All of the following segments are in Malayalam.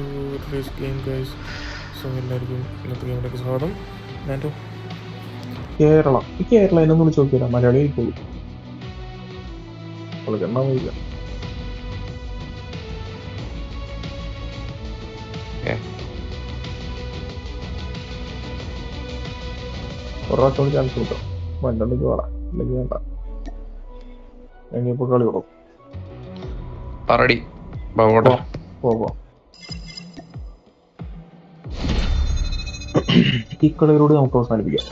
ടുഡേസ് ഗെയിം ഗൈസ് സോ എല്ലാവർക്കും ഇന്നത്തെ ഗെയിമിലേക്ക് സ്വാഗതം. ഞാനോ കേരള. ഈ കേരള എന്നെ വിളിച്ച് നോക്കിയില്ല മലയാളി പോകും വിളിക്കണ്ടാവില്ല. ഒരു പ്രാവശ്യം ചാൻസ് കിട്ടും. വണ്ടെങ്കിൽ വേണം. അല്ലെങ്കിൽ വേണ്ട. ഇനിയിപ്പോ കളി തുടങ്ങും. പറടി. ബാബോടെ പോകാം ഈ കളിയിലൂടെ നമുക്ക് അവസാനിപ്പിക്കാം.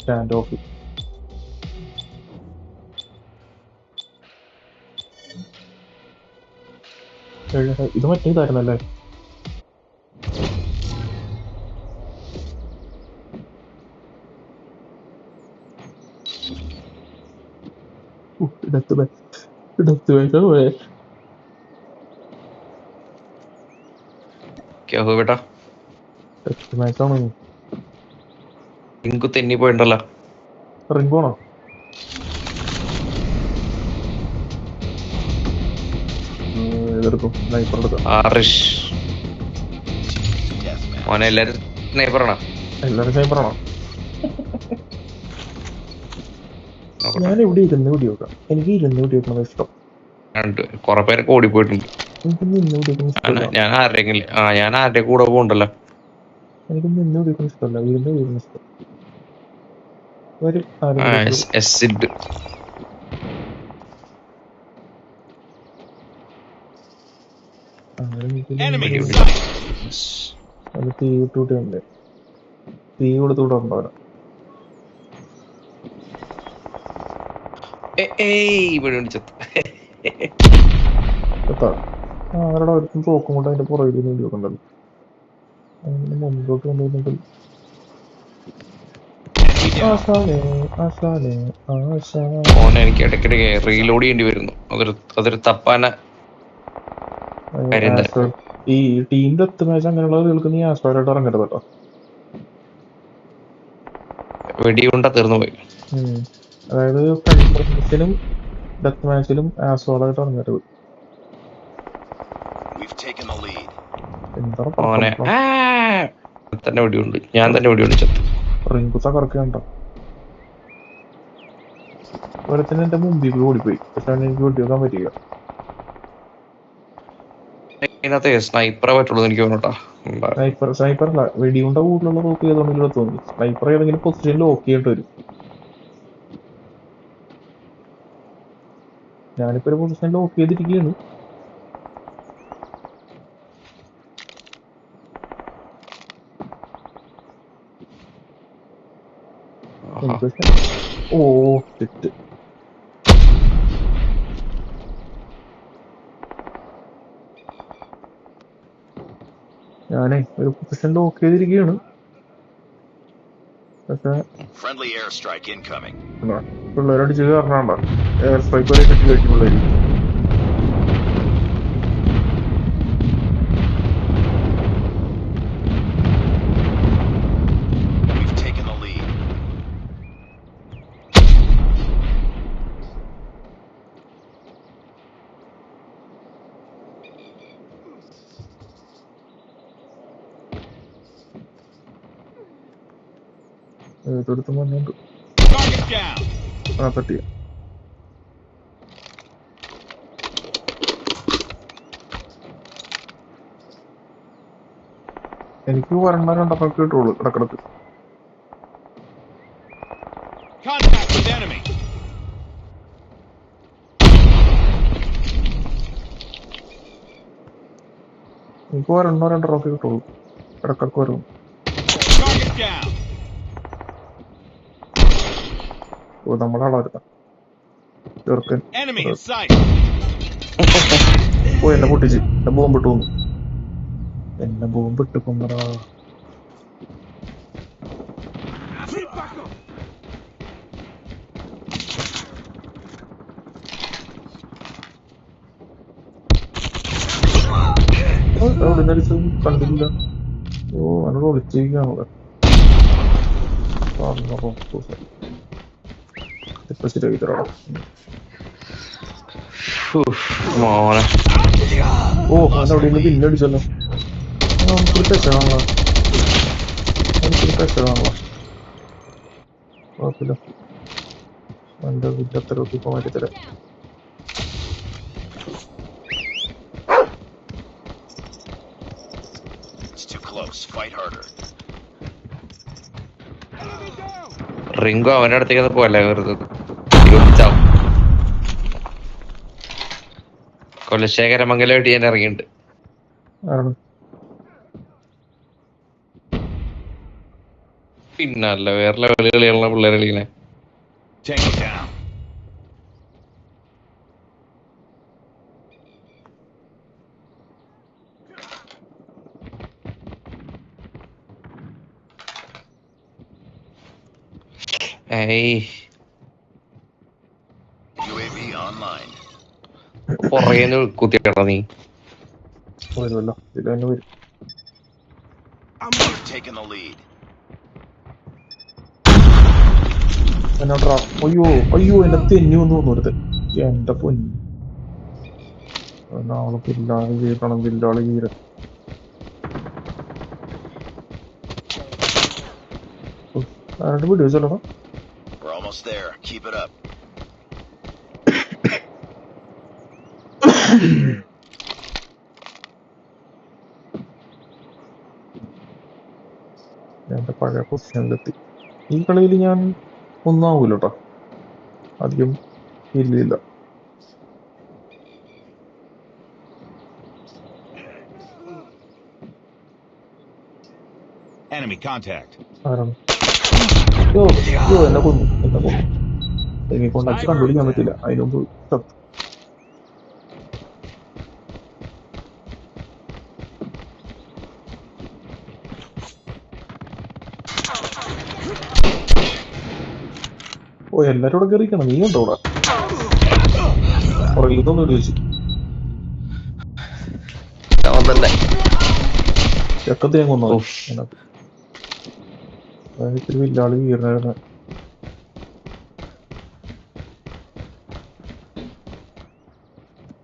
സ്റ്റാൻഡ് ഓഫ് ഇത് മറ്റേ ഇടത്ത് ഇടത്ത് വേഗം വേ. ക്യാ ഹോ ബേട്ടാ ടെസ്റ്റ് മാച്ചാണോ ഇങ്കു തെന്നി പോയിണ്ടല്ലോ. റിംഗ് പോണോ ഇതെടുക്കും. സ്നൈപ്പർ എടുക്കാം. ആറിഷ്. മോനെ എല്ലാരും സ്നൈപ്പറാണോ എല്ലാവരും സ്നൈപ്പർ ഞാൻ ഇവിടെ ഇരുന്ന് കൂടി നോക്കാം. എനിക്ക് ഇരുന്ന് കൂടി വെക്കണത് ഇഷ്ടം. കൊറേ പേരൊക്കെ ഓടിപ്പോയിട്ടുണ്ട്. ഞാൻ- ആരുടെയെങ്കിലും ആ ഞാൻ ആരുടെ കൂടെ പോകണ്ടല്ലോ എനിക്ക് നിന്ന് വെടി ഇഷ്ടമല്ല. ഇരുന്ന് വെടി ഇഷ്ടം. ഒരു ആ എസ്- എസിഡ് അങ്ങനെ എനിക്ക് ഉണ്ട് തീ തീ കൊടുത്തുകൂടെ ഉണ്ടാവില്ല ഏ- ഏയ് ഇവിടെ ചത്ത്. അവരുടെ അവർക്കും തോക്കും കൊണ്ട് അതിന്റെ പുറകിൽ അങ്ങനെ മുമ്പോട്ട് എനിക്ക് ഇടയ്ക്കിടയ്ക്ക് റീലോഡ് ചെയ്യേണ്ടി വരുന്നു. അതൊരു അതൊരു തപ്പാന ഈ ടീം ഡെത്ത് മാച്ച് അങ്ങനെയുള്ള കളികൾക്ക് നീ ആസ്ട്രോയിലായിട്ട് ഇറങ്ങരുത് കേട്ടോ. വെടിയുണ്ട തീർന്നു പോയി. അതായത് ഫ്രണ്ട്സിലും ഡെത്ത് മാച്ചിലും ആസ്ട്രോയിലായിട്ട് ഇറങ്ങരുത് തന്നെ ഞാൻ തന്നെ ചത്ത്. റിങ്കുത്ത കറക്കണ്ട ഒരുത്തിന് എന്റെ മുമ്പിൽ കൂടി ഓടിപ്പോയി. പക്ഷെ എനിക്ക് വെടി വെക്കാൻ പറ്റില്ല ഇതിനകത്ത് സ്നൈപ്പറെ പറ്റുള്ളൂ എന്ന് എനിക്ക് തോന്നട്ടാ സ്നൈപ്പർ സ്നൈപ്പർ അല്ല. വെടിയുണ്ട കൂടുതലുള്ള തോന്നി സ്നൈപ്പർ ഏതെങ്കിലും പൊസിഷനിൽ ലോക്ക് ചെയ്യേണ്ടി വരും. ഞാനിപ്പോ ഒരു പൊസിഷൻ ലോക്ക് ചെയ്തിരിക്കുകയാണ് ഓ. തെറ്റ്. ഞാനേ ഒരു പൊസിഷൻ ലോക്ക് ചെയ്തിരിക്കുകയാണ്. പക്ഷെ എയർ സ്ട്രൈക്ക് ഇൻകമിംഗ് എന്താ പിള്ളേരടിച്ച് കയറണണ്ട എയർ സ്ട്രൈക്ക് വരെ കിട്ടി കഴിക്കും ഏതൊരുത്തും വന്നുണ്ട്. ആ തട്ടിയ എനിക്ക് വരണ്ട രണ്ടെണ്ണം കിട്ടുള്ളൂ ഇടക്കിടക്ക്. എനിക്ക് വരണോ രണ്ടെണ്ണം കിട്ടുള്ളൂ. ഇടക്കിടക്ക് വരും. നമ്മുടെ ആളായിരുന്ന ചെറുക്കൻ. ഓ എന്നെ പൊട്ടിച്ച്. എന്നെ ബോംബിട്ട് വന്നു. എന്നെ ബോംബിട്ട് കൊന്നടാ അവിടെ നടിച്ചും കണ്ടില്ല. ഓ എന്നോട് വിളിച്ചിരിക്കുകയാണല്ലോ പറഞ്ഞപ്പോ ഇപ്പൊ ശരിയാക്കി തരാം മോനെ ഓ അവൻ അവിടെ നിന്ന് നമുക്കൊരു പെശകാണല്ലോ നമുക്കൊരു പെശകാണല്ലോ കുഴപ്പമില്ല എന്റെ കുറ്റത്തരൊക്കെ ഇപ്പൊ മാറ്റിത്തരാം It's too close. Fight harder. Rinku അവന്റെ അടുത്തേക്ക് അത് പോലെ വെറുതെ കൊലശേഖരമംഗലമായിട്ട് ഞാൻ ഇറങ്ങിയിട്ടുണ്ട്. പിന്നല്ല വേറെ ലെവൽ കളിയുള്ള പിള്ളേരെ കളിക്കണേ. ഏയ്. പുറകേന്ന് കുത്തിയടാ നീ. വരുമല്ലോ ഇതിൽ തന്നെ വരും. Lead. അയ്യോ അയ്യോ എന്നെ തെന്നി വന്നു തോന്നരുത്. എന്റെ പൊന്നു. നാളെ പില്ലാൾ കീറണം പില്ലാൾ കീറ. ആരുടെ വീഡിയോ ചെല്ലണം We're almost there. Keep it up. എന്റെ പഴയ പൊസിഷനിലെത്തി ഈ കളിയിൽ ഞാൻ ഒന്നാവൂല കേട്ടോ അധികം ഇല്ലില്ല. Enemy contact. എന്നെ കൊന്നു എന്നെ കൊന്നു. എന്നെ കൊണ്ടാക്കി കണ്ടുപിടിക്കാൻ പറ്റില്ല. അതിനുമ്പ് ചത്തു. ഓ എല്ലാരും ഇവിടെ കയറിക്കണം നീ ഉണ്ടോ ഇവിടെ? ചോദിച്ചു തന്നെ. ചെക്കത്ത് ഞാൻ കൊന്നു ഇത്തിരി വില്ലാളി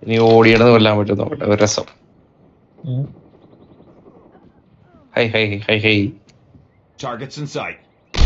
ഇനി ഓടിയണത് കൊല്ലാൻ പറ്റും നോക്കട്ടെ ഒരു രസം. Hi hi hi hi. Targets in sight.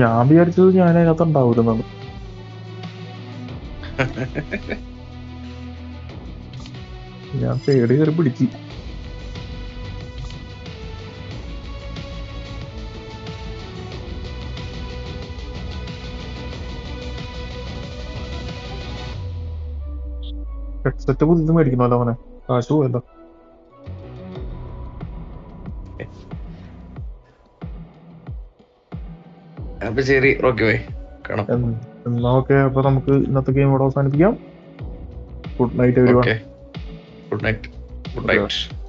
ഞാൻ വിചാരിച്ചത് ഞാൻ അതിനകത്ത് ഉണ്ടാവില്ലെന്നാണ് ഞാൻ പേടി കയറി പിടിച്ചു. ഹെഡ്സെറ്റ് പുതിയത് മേടിക്കണമല്ലോ അവനെ കാശ് പോയല്ലോ. അപ്പൊ ശരി റോക്കി ബൈ. കാണാം. എന്ന് ഓക്കെ അപ്പൊ നമുക്ക് ഇന്നത്തെ ഗെയിം ഇവിടെ അവസാനിപ്പിക്കാം. Good night every good night. Good night.